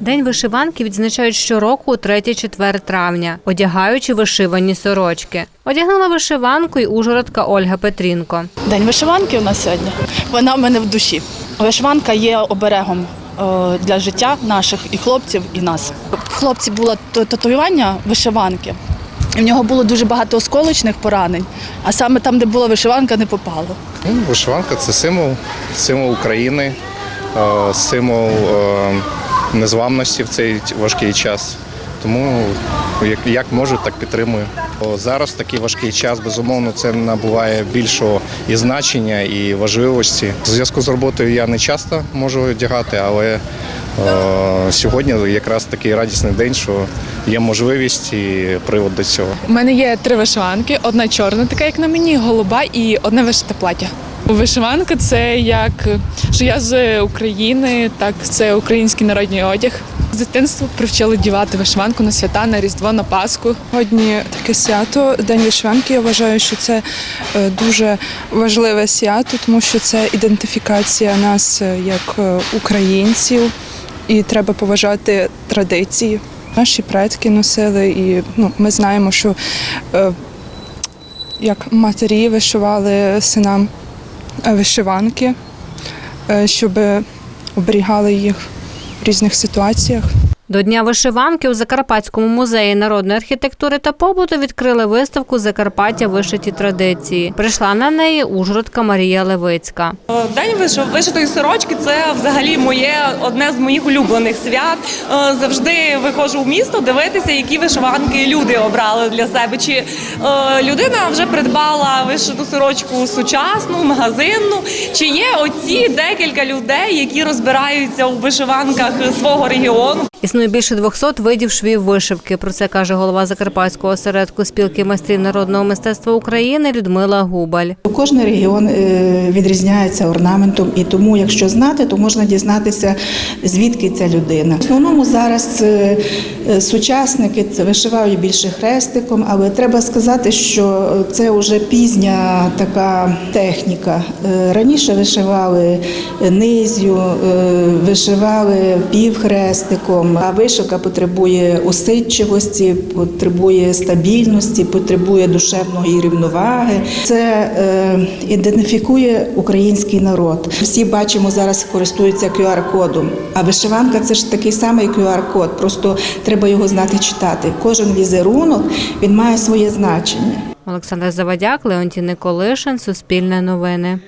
День вишиванки відзначають щороку у 3-4 травня, одягаючи вишивані сорочки. Одягнула вишиванку й ужгородка Ольга Петрінко. День вишиванки у нас сьогодні. Вона в мене в душі. Вишиванка є оберегом е, для життя наших і хлопців, і нас. В хлопці було татуювання вишиванки. І в нього було дуже багато осколочних поранень, а саме там, де була вишиванка, не попало. Ну, Вишиванка це символ, символ України, е, символ е, незламності в цей важкий час. Тому як, як можу, так підтримую. Зараз такий важкий час, безумовно, це набуває більшого і значення, і важливості. В зв'язку з роботою я не часто можу одягати, але е, сьогодні якраз такий радісний день, що є можливість і привод до цього. У мене є три вишиванки: одна чорна, така як на мені, голуба, і одне вишите плаття. Вишиванка це як що я з України, так це український народний одяг. З дитинства привчили дівати вишиванку на свята, на Різдво, на Пасху. Сьогодні таке свято, День вишиванки. Я вважаю, що це е, дуже важливе свято, тому що це ідентифікація нас е, як е, українців, і треба поважати традиції. Наші предки носили, і ну, ми знаємо, що е, як матері вишивали синам вишиванки, е, щоб оберігали їх в різних ситуаціях. До Дня вишиванки у Закарпатському музеї народної архітектури та побуту відкрили виставку Закарпаття вишиті традиції. Прийшла на неї ужгородка Марія Левицька. День вишив- вишитої сорочки це взагалі моє одне з моїх улюблених свят. Е, Завжди виходжу в місто дивитися, які вишиванки люди обрали для себе. Чи е, людина вже придбала вишиту сорочку сучасну, магазинну, чи є оці декілька людей, які розбираються у вишиванках свого регіону. Існує більше 200 видів швів вишивки. Про це каже голова Закарпатського осередку спілки майстрів народного мистецтва України Людмила Губаль. Кожен регіон е, відрізняється орнаментом, і тому, якщо знати, то можна дізнатися, звідки ця людина. В основному зараз е, е, сучасники вишивають більше хрестиком, але треба сказати, що це вже пізня така техніка. Раніше вишивали низю, вишивали півхрестиком, вишивка потребує усидчивості, потребує стабільності, потребує душевної рівноваги. Це е, ідентифікує український народ. Всі бачимо зараз користуються QR-кодом. А вишиванка це ж такий самий QR-код, просто треба його знати читати. Кожен візерунок він має своє значення. Олександр Завадяк, Леонтій Николишин, Суспільне новини.